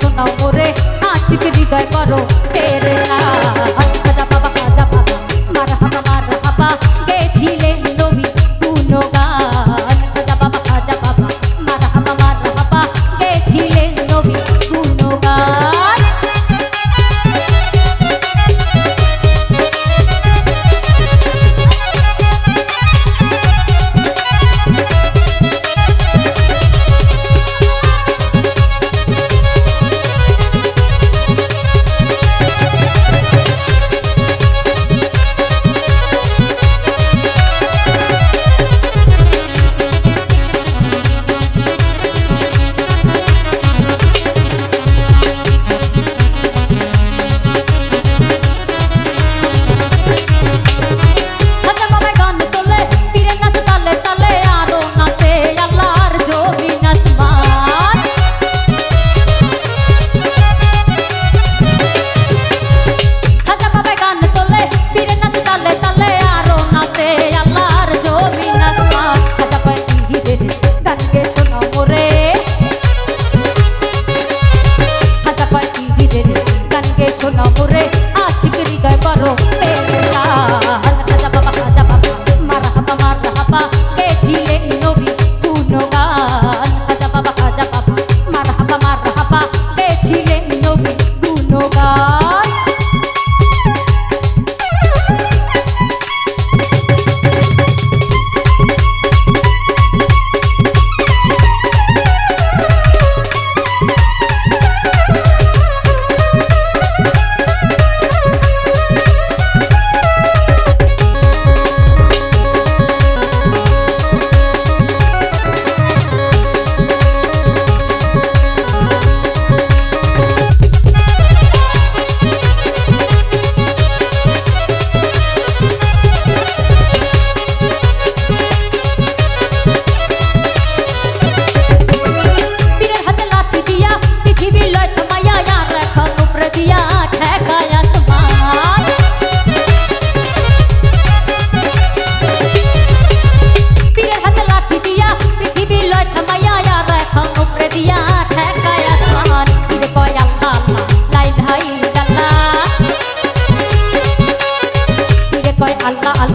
শোনাও মোরে আশিক হৃদয় Allah, Allah.